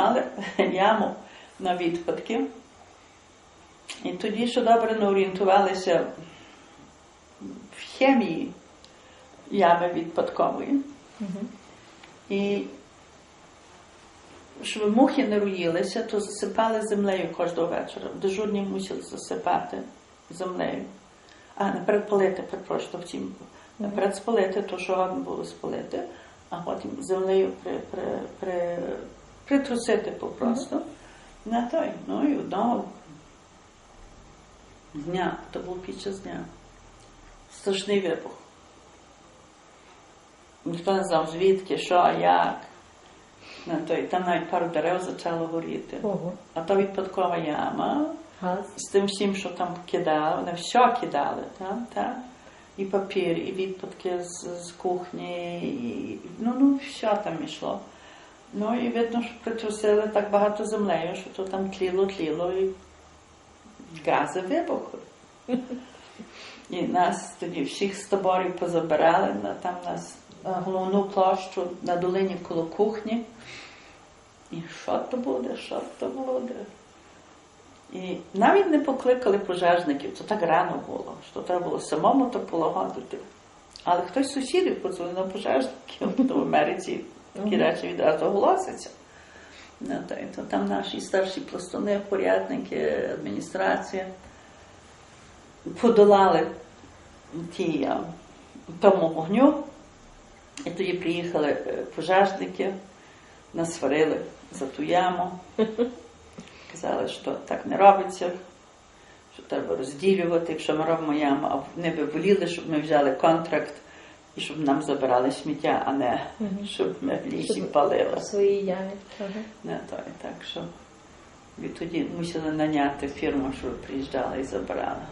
мали яму на відпадки. І тоді, що добре не орієнтувалися в хімії ями відпадкової. І щоб мухи не руїлися, то засипали землею кожного вечора. Дежурні мусили засипати землею. А, наперед полити, перепрошую, втім. Наперед спалити, то що годно було спалити, а потім землею при, при, при, притрусити попросту. На той. Ну і одного дня, то був під час дня. Страшний вибух. Ніхто не знав, звідки, що, як. На той, там навіть пару дерев почало горіти. Ого. А то відпадкова яма Газ. з тим всім, що там кидали, вони все кидали, там, так? І папір, і відпадки з, з кухні, і, ну, ну, все там йшло. Ну і видно, що притрусили так багато землею, що то там тліло, тліло, і гази вибухли. І нас тоді всіх з таборів позабирали там нас на головну площу на долині коло кухні. І що то буде, що то буде? І навіть не покликали пожежників, то так рано було, що треба було самому то полагодити. Але хтось з сусідів подзвонив пожежників, то в Америці такі речі відразу оголосяться. Ну, то, то там наші старші пластуни, порядники, адміністрація подолали ті, тому вогню. І тоді приїхали е, пожежники, нас сварили за ту яму. Казали, що так не робиться, що треба розділювати, якщо ми робимо яму, а вони би воліли, щоб ми взяли контракт і щоб нам забирали сміття, а не щоб ми в лісі Щоб- палили. В своїй ямі. Ага. Не той, так що відтоді мусили наняти фірму, щоб приїжджала і забирала.